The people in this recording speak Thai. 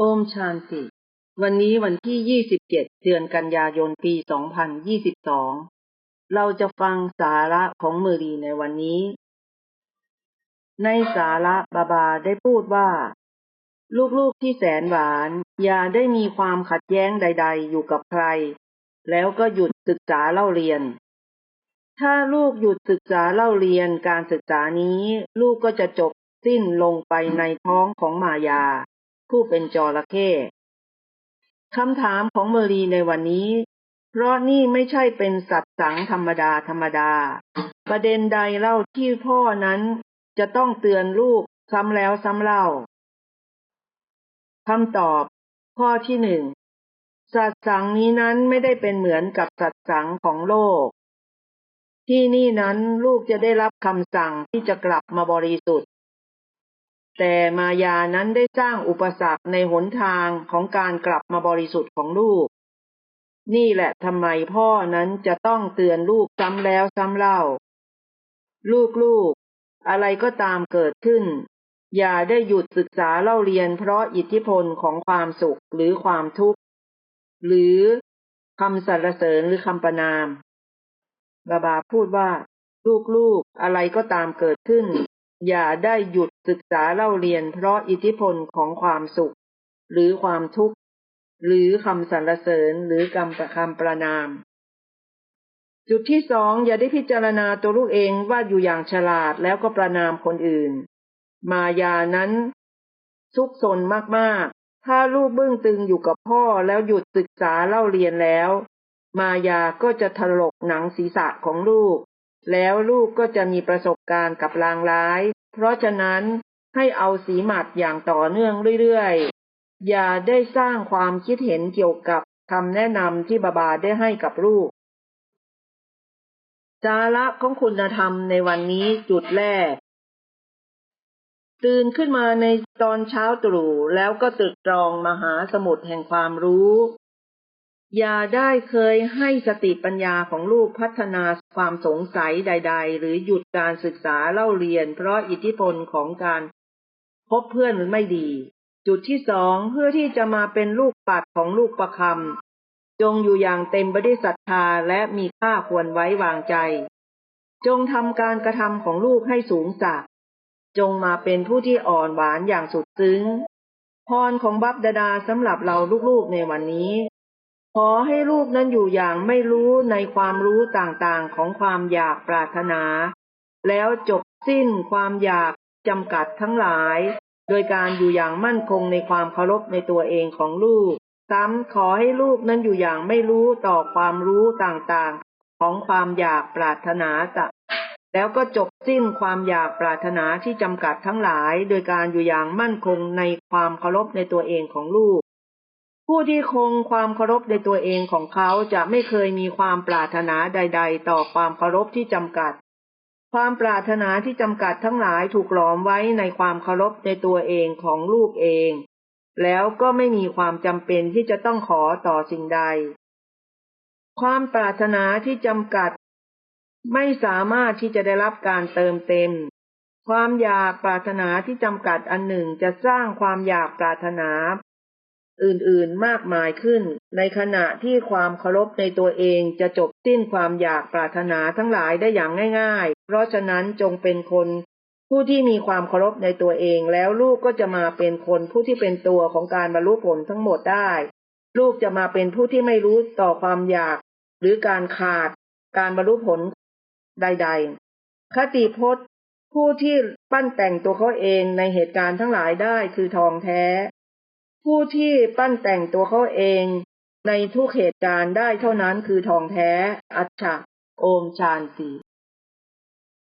โอมชานติ วันนี้วันที่ 27 เดือนกันยายน ปี 2022 เราจะฟังสาระของเมรีในวันนี้ ในสาระบาบาได้พูดว่า ลูกๆที่แสนหวาน อย่าได้มีความขัดแย้งใด ๆ อยู่กับใคร แล้วก็หยุดศึกษาเล่าเรียน ถ้าลูกหยุดศึกษาเล่าเรียนการศึกษานี้ ลูกก็จะจบสิ้นลงไปในท้องของมายา ผู้เป็นจระเข้คำถามของเมอรีในวันนี้ เพราะนี่ไม่ใช่เป็นสัตว์สังธรรมดาธรรมดา ประเด็นใดเล่าที่พ่อนั้นจะต้องเตือนลูกซ้ำแล้วซ้ำเล่าคำตอบ ข้อที่หนึ่งสัตว์สังนี้นั้นไม่ได้เป็นเหมือนกับสัตว์สังของโลก ที่นี่นั้นลูกจะได้รับคำสั่งที่จะกลับมาบริสุทธิ์ แต่มายานั้นได้สร้างอุปสรรคในหนทางของการกลับมาบริสุทธิ์ของลูก นี่แหละทำไมพ่อนั้นจะต้องเตือนลูกซ้ำแล้วซ้ำเล่า ลูกๆ อะไรก็ตามเกิดขึ้น อย่าได้หยุดศึกษาเล่าเรียนเพราะอิทธิพลของความสุขหรือความทุกข์ หรือคำสรรเสริญหรือคำประนามบาบาพูดว่า ลูกๆ อะไรก็ตามเกิดขึ้น อย่าได้หยุดศึกษาเล่าเรียนเพราะอิทธิพลของความสุข หรือความทุกข์ หรือคำสรรเสริญหรือคำประคำประนาม จุดที่สองอย่าได้พิจารณาตัวลูกเองว่าอยู่อย่างฉลาดแล้วก็ประนามคนอื่น มายานั้น ซุกซนมากๆ ถ้าลูกบึ้งตึงอยู่กับพ่อแล้วหยุดศึกษาเล่าเรียนแล้ว มายาก็จะถลกหนังศีรษะของลูก แล้วลูกก็จะมีประสบการณ์กับลางร้าย เพราะฉะนั้นให้เอาสีหมัดอย่างต่อเนื่องเรื่อยๆ อย่าได้สร้างความคิดเห็นเกี่ยวกับคำแนะนำที่บาบาได้ให้กับลูก สาระของคุณธรรมในวันนี้จุดแรก ตื่นขึ้นมาในตอนเช้าตรู่แล้วก็ตรึกตรองมหาสมุทรแห่งความรู้ อย่าได้เคยให้สติปัญญาของลูกพัฒนาความสงสัยใด ๆ หรือหยุดการศึกษาเล่าเรียน เพราะอิทธิพลของการพบเพื่อนหรือไม่ดี จุดที่สองเพื่อที่จะมาเป็นลูกปัดของลูกประคำจงอยู่อย่างเต็มไปด้วยศรัทธาและมีค่าควรไว้วางใจ จงทำการกระทำของลูกให้สูงสักจงมาเป็นผู้ที่อ่อนหวานอย่างสุดซึ้งพรของบัพดาดาสำหรับเราลูกๆในวันนี้ ขอให้ลูกนั้นอยู่อย่างไม่รู้ในความรู้ต่างๆของความอยากปรารถนา แล้วจบสิ้นความอยากจำกัดทั้งหลาย โดยการอยู่อย่างมั่นคงในความเคารพในตัวเองของลูกซ้ำขอให้ลูกนั้นอยู่อย่างไม่รู้ต่อความรู้ต่างๆ ของความอยากปรารถนาจะแล้วก็จบสิ้นความอยากปรารถนาที่จำกัดทั้งหลาย โดยการอยู่อย่างมั่นคงในความเคารพในตัวเองของลูก ผู้ที่คงความเคารพในตัวเองของเขาจะไม่เคยมีความปรารถนาใด ๆ ต่อความเคารพที่จำกัด ความปรารถนาที่จำกัดทั้งหลายถูกหลอมไว้ในความเคารพในตัวเองของลูกเอง แล้วก็ไม่มีความจำเป็นที่จะต้องขอต่อสิ่งใด ความปรารถนาที่จำกัด ไม่สามารถที่จะได้รับการเติมเต็ม ความอยากปรารถนาที่จำกัดอันหนึ่งจะสร้างความอยากปรารถนา อื่นๆมากมายขึ้น ในขณะที่ความเคารพในตัวเองจะจบสิ้นความอยากปรารถนาทั้งหลายได้อย่างง่าย ๆ เพราะฉะนั้นจงเป็นคน ผู้ที่มีความเคารพในตัวเองแล้วลูกก็จะมาเป็นคนผู้ที่เป็นตัวของการบรรลุผลทั้งหมดได้ ลูกจะมาเป็นผู้ที่ไม่รู้ต่อความอยาก หรือการขาด การบรรลุผลใด ๆ คติพจน์ ผู้ที่ปั้นแต่งตัวเขาเองในเหตุการณ์ทั้งหลายได้คือทองแท้ ผู้ที่ปั้นแต่งตัวเขาเองในทุกเหตุการณ์ได้เท่านั้นคือทองแท้ อัจฉะโอมชานสี